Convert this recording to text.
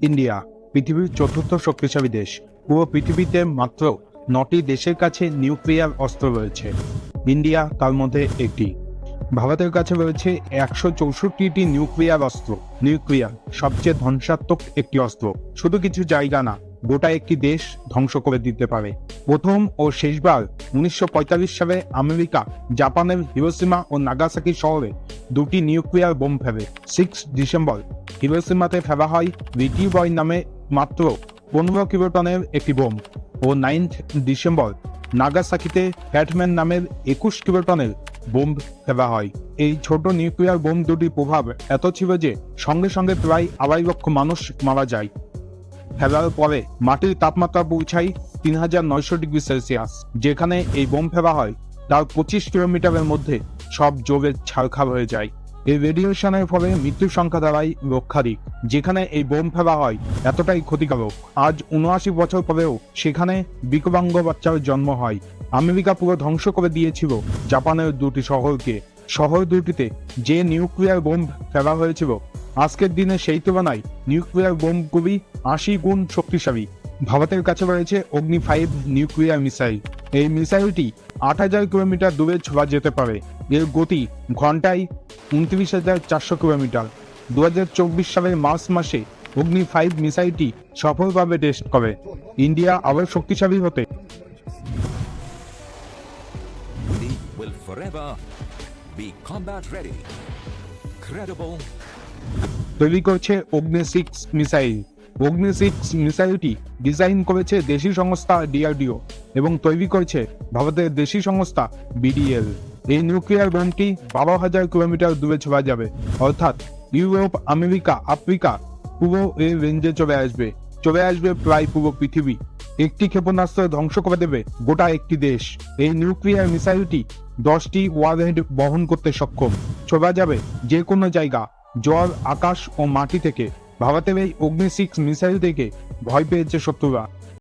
India, পৃথিবীর চতুর্থ শক্তিশালী দেশ। পুরো পৃথিবীতে মাত্র নটি দেশের কাছে নিউক্লিয়ার অস্ত্র রয়েছে। ইন্ডিয়া তার মধ্যে একটি। ভারতের কাছে রয়েছে একশো চৌষট্টিটি নিউক্লিয়ার অস্ত্র। নিউক্লিয়ার সবচেয়ে ধ্বংসাত্মক একটি অস্ত্র। শুধু কিছু জায়গা না গোটা একটি দেশ ধ্বংস করে দিতে পারে। প্রথম ও শেষবার উনিশশো পঁয়তাল্লিশ সালে আমেরিকা জাপানের হিরোসীমা ও নাগাসাকি শহরে দুটি নিউক্লিয়ার বোম ফেলে। সিক্স ডিসেম্বর হিরোসীমাতে ফেলা হয় বয় নামে মাত্র পনেরো কিলোটনের একটি বোম ও নাইন্থ ডিসেম্বর নাগাসাকিতে ফ্যাটম্যান নামের একুশ কিলোটনের বোম ফেলা হয়। এই ছোট নিউক্লিয়ার বোম দুটির প্রভাব এত ছিল যে সঙ্গে সঙ্গে প্রায় আড়াই লক্ষ মানুষ মারা যায়। ফেলার পরে মাটির তাপমাত্রা পৌঁছায় তিন হাজার নয়শো ডিগ্রি সেলসিয়াস, যেখানে এই বোম ফেলা হয়, তার পঁচিশ কিলোমিটারের মধ্যে সব জোরে ছাড়খাড় হয়ে যায়। এই রেডিয়েশনের ফলে মৃত্যুর সংখ্যা দাঁড়ায় লক্ষাধিক, যেখানে এই বোম ফেলা হয় এতটাই ক্ষতিকারক। আজ উনআশি বছর পরেও সেখানে বিকলাঙ্গ বাচ্চার জন্ম হয়। আমেরিকা পুরো ধ্বংস করে দিয়েছিল জাপানের দুটি শহরকে। শহর দুটিতে যে নিউক্লিয়ার বোম ফেলা হয়েছিল আজকের দিনে সেই তুলনায় নিউক্লিয়ার বোমগুলি আশি গুণ শক্তিশালী। ভারতের কাছে রয়েছে অগ্নি ফাইভ নিউক্লিয়ার মিসাইল। এই মিসাইলটি আট হাজার কিলোমিটার দূরে ছোঁয়া যেতে পারে। এর গতি ঘন্টায় উনত্রিশ হাজার চারশো কিলোমিটার। দু হাজার চব্বিশ সালের মার্চ মাসে অগ্নি ফাইভ মিসাইলটি সফলভাবে টেস্ট করে। ইন্ডিয়া আবার শক্তিশালী হতে be combat ready, credible, তৈরি করছে Agni six missile Agni six মিসাইলটি design করেছে দেশি সংস্থা ডিআরডিও এবং তৈরি করেছে ভারতের দেশি সংস্থা বিডিএল এই নিউক্লিয়ার বোমটি বারো হাজার কিলোমিটার দূরে ছোঁয়া যাবে। অর্থাৎ ইউরোপ, আমেরিকা, আফ্রিকা পুরো এই রেঞ্জে চলে আসবে। চলে আসবে প্রায় পুরো পৃথিবী। একটি ক্ষেপণাস্ত্র ধ্বংস করে দেবে গোটা একটি দেশ। এই নিউক্লিয়ার মিসাইলটি দশটি ওয়ারহেড বহন করতে সক্ষম। ছোঁয়া যাবে যে কোনো জায়গা। জল আকাশ ও মাটি থেকে ভাবাতে এই অগ্নি সিক্স মিসাইল থেকে ভয় পেয়েছে শত্রুরা।